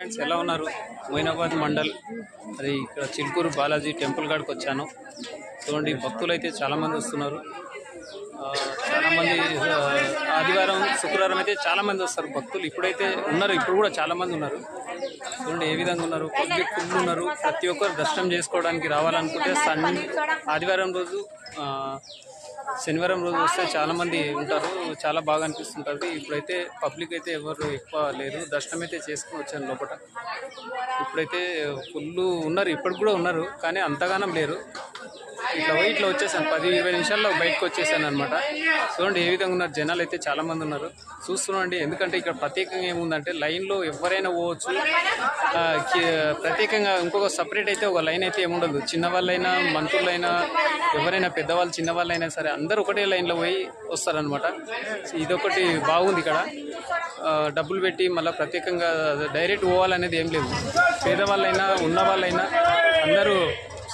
Friends ఎలా ఉన్నారు? మొయినాబాద్ మండల్. అది ఇక్కడ చిలుకూరు బాలాజీ టెంపుల్ కాడికి వచ్చాను. చూడండి భక్తులు అయితే చాలామంది వస్తున్నారు. ఆ, చాలామంది ఆదివారం శుక్రవారం అయితే చాలామంది వస్తారు. భక్తులు ఇప్పుడైతే ఉన్నారు ఇప్పుడు కూడా చాలామంది ఉన్నారు. చూడండి ఏ విధంగా ఉన్నారు? పబ్లిక్ ఫుల్ ఉన్నారు. ప్రతి ఒక్కరు దర్శనం చేసుకోవడానికి రావాలనుకుంటే సన్ ఆదివారం రోజు ఆ, శనివారం రోజు వస్తే చాలా మంది ఉంటారు చాలా బాగా అనిపిస్తుంటుంది. ఇప్పుడైతే పబ్లిక్ అయితే ఎవరు ఎక్కువ లేరు దర్శనం అయితే చేసుకుని వచ్చాను లోపల ఇప్పుడైతే ఫుల్ ఉన్నారు ఇప్పటికి కూడా ఉన్నారు కానీ అంతగానం లేరు. ఇట్లా పోయి ఇట్లా వచ్చేసాను. పది ఇరవై నిమిషాల్లో బయటకు వచ్చేసాను అనమాట చూడండి ఏ విధంగా ఉన్నారు. జనాలు అయితే చాలా మంది ఉన్నారు. చూస్తున్నాండి ఎందుకంటే ఇక్కడ ప్రత్యేకంగా ఏముందంటే లైన్లో ఎవరైనా పోవచ్చు. ప్రత్యేకంగా ఇంకొక సపరేట్ అయితే ఒక లైన్ అయితే ఏముండదు. చిన్నవాళ్ళైనా మంత్రులైనా ఎవరైనా పెద్దవాళ్ళు చిన్నవాళ్ళైనా సరే అందరూ ఒకటే లైన్లో పోయి వస్తారనమాట ఇదొకటి బాగుంది ఇక్కడ. డబ్బులు పెట్టి మళ్ళీ ప్రత్యేకంగా డైరెక్ట్ పోవాలనేది ఏం లేదు. పేదవాళ్ళైనా ఉన్న వాళ్ళైనా అందరూ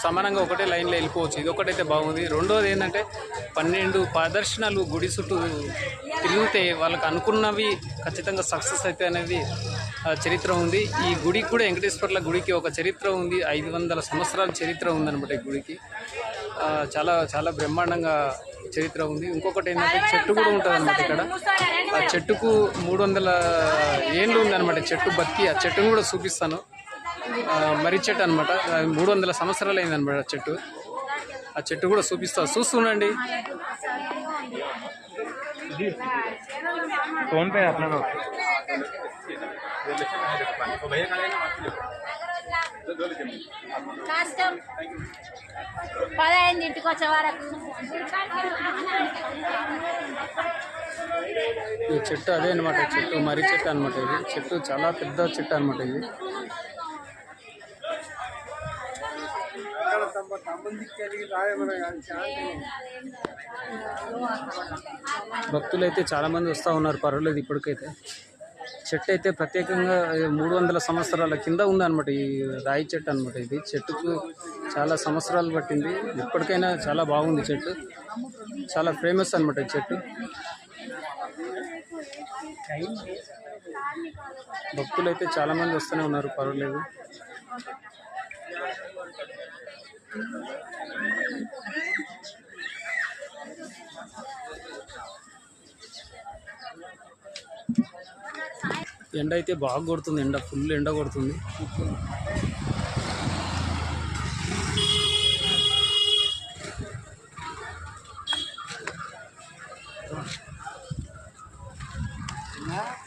సమానంగా ఒకటే లైన్లో వెళ్ళిపోవచ్చు. ఇది ఒకటైతే బాగుంది. రెండోది ఏంటంటే పన్నెండు ప్రదర్శనలు గుడి చుట్టూ తిరిగితే వాళ్ళకి అనుకున్నవి ఖచ్చితంగా సక్సెస్ అయితే అనేది చరిత్ర ఉంది. ఈ గుడికి కూడా వెంకటేశ్వర్ల గుడికి ఒక చరిత్ర ఉంది. ఐదు వందల సంవత్సరాల చరిత్ర ఉందన్నమాట ఈ గుడికి. చాలా చాలా బ్రహ్మాండంగా చరిత్ర ఉంది. ఇంకొకటి ఏంటంటే చెట్టు కూడా ఉంటుంది అనమాట ఇక్కడ. ఆ చెట్టుకు మూడు వందల ఏళ్ళు అనమాట చెట్టు బతికి. ఆ చెట్టును కూడా చూపిస్తాను. మరి చెట్టు అనమాట మూడు వందల సంవత్సరాలు అయిందనమాట ఆ చెట్టు. ఆ చెట్టు కూడా చూపిస్తా. చూస్తుండండి పదహైదు ఇంటికి వచ్చే వరకు. ఈ చెట్టు అదే అనమాట చెట్టు మర్రి చెట్టు అనమాట ఇది. చెట్టు చాలా పెద్ద చెట్టు అనమాట ఇది. భక్తులు అయితే చాలా మంది వస్తూ ఉన్నారు పర్వాలేదు ఇప్పటికైతే. చెట్టు అయితే ప్రత్యేకంగా మూడు వందల సంవత్సరాల కింద ఉందన్నమాట ఈ రాయి చెట్టు అనమాట ఇది. చెట్టుకు చాలా సంవత్సరాలు పట్టింది. ఇప్పటికైనా చాలా బాగుంది చెట్టు. చాలా ఫేమస్ అనమాట ఈ చెట్టు. భక్తులు అయితే చాలా మంది వస్తూనే ఉన్నారు పర్వాలేదు. ఎండ అయితే బాగా కొడుతుంది ఎండ ఫుల్ ఎండ కొడుతుంది. 啊。